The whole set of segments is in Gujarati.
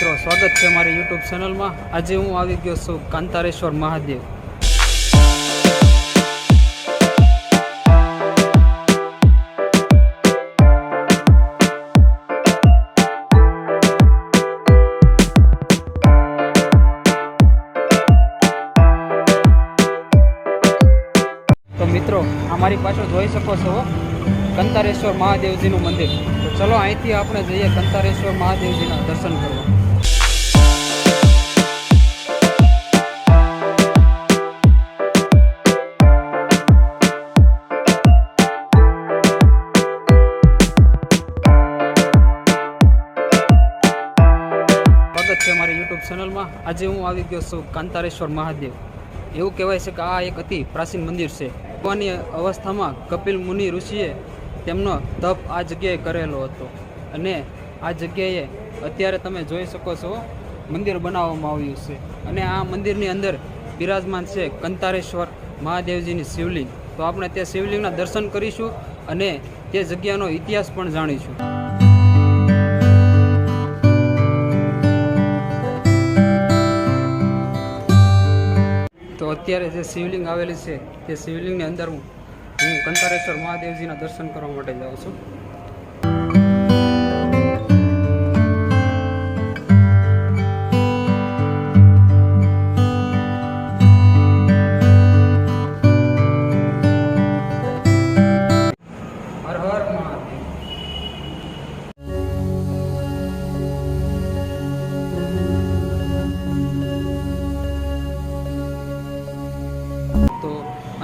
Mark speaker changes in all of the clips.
Speaker 1: મિત્રો, સ્વાગત છે મારી યુટ્યુબ ચેનલમાં. આજે હું આવી ગયો છું કાંતારેશ્વર મહાદેવ. તો મિત્રો, અમારી પાછળ જોઈ શકો છો કંતારેશ્વર મહાદેવજીનું મંદિર. તો ચલો અહીંથી આપણે જઈએ કંતારેશ્વર મહાદેવજીના દર્શન કરવા. સ્વાગત છે મારી યુટ્યુબ ચેનલમાં આજે હું આવી ગયો છું કાંતારેશ્વર મહાદેવ. એવું કહેવાય છે કે આ એક અતિ પ્રાચીન મંદિર છે. ભગવાનની અવસ્થામાં કપિલ મુનિ ઋષિએ તેમનો તપ આ જગ્યાએ કરેલો હતો. અને આ જગ્યાએ અત્યારે તમે જોઈ શકો છો, મંદિર બનાવવામાં આવ્યું છે. અને આ મંદિરની અંદર બિરાજમાન છે કંતારેશ્વર મહાદેવજીની શિવલિંગ. તો આપણે તે શિવલિંગના દર્શન કરીશું અને તે જગ્યાનો ઇતિહાસ પણ જાણીશું. અત્યારે જે શિવલિંગ આવેલી છે, તે શિવલિંગની અંદર હું હું કંતારેશ્વર મહાદેવજીના દર્શન કરવા માટે જાઉં છું.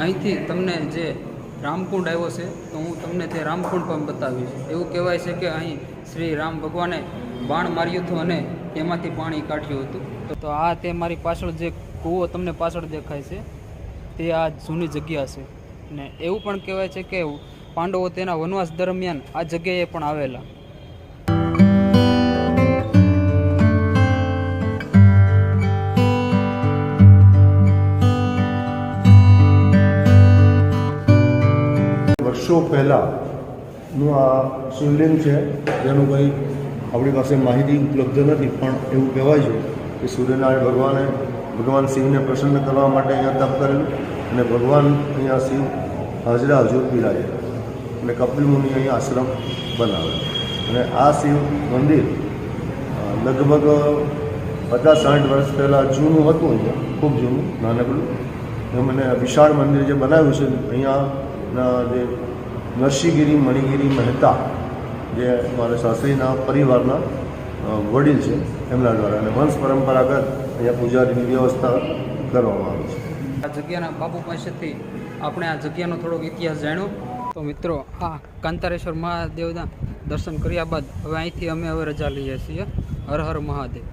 Speaker 1: અહીંથી તમને જે રામકુંડ આવ્યો છે, તો હું તમને તે રામકુંડ પણ બતાવીશ. એવું કહેવાય છે કે અહીં શ્રી રામ ભગવાને બાણ માર્યું હતું અને તેમાંથી પાણી કાઢ્યું હતું. તો આ તે મારી પાછળ જે કૂવો તમને પાછળ દેખાય છે, તે આ જૂની જગ્યા છે. ને એવું પણ કહેવાય છે કે પાંડવો તેના વનવાસ દરમિયાન આ જગ્યાએ પણ આવેલા.
Speaker 2: વર્ષો પહેલાંનું આ શિવલિંગ છે, જેનું કંઈ આપણી પાસે માહિતી ઉપલબ્ધ નથી, પણ એવું કહેવાય છે કે સૂર્યનારાયણ ભગવાને ભગવાન શિવને પ્રસન્ન કરવા માટે અહીંયા તપ કરેલું અને ભગવાન અહીંયા શિવ હાજરા હજુર પીરાય અને કપિલ મુનિ અહીંયા આશ્રમ બનાવેલો અને આ શિવ મંદિર લગભગ પચાસ સાઠ વર્ષ પહેલાં જૂનું હતું અહીંયા, ખૂબ જૂનું, નાનકડું. એમ અને વિશાળ મંદિર જે બનાવ્યું છે, અહીંયાના જે નરસિંહગીરી, મણિગીરી, મહેતા, જે મારા શાસ્ત્રીના પરિવારના વડીલ છે, એમના દ્વારા અને વંશ પરંપરાગત અહીંયા પૂજારીની વ્યવસ્થા કરવામાં આવી છે.
Speaker 1: આ જગ્યાના બાપુ પાસેથી આપણે આ જગ્યાનો થોડોક ઇતિહાસ જાણ્યો. તો મિત્રો, આ કાંતારેશ્વર મહાદેવના દર્શન કર્યા બાદ હવે અહીંથી અમે હવે રજા લઈએ છીએ. હર હર મહાદેવ.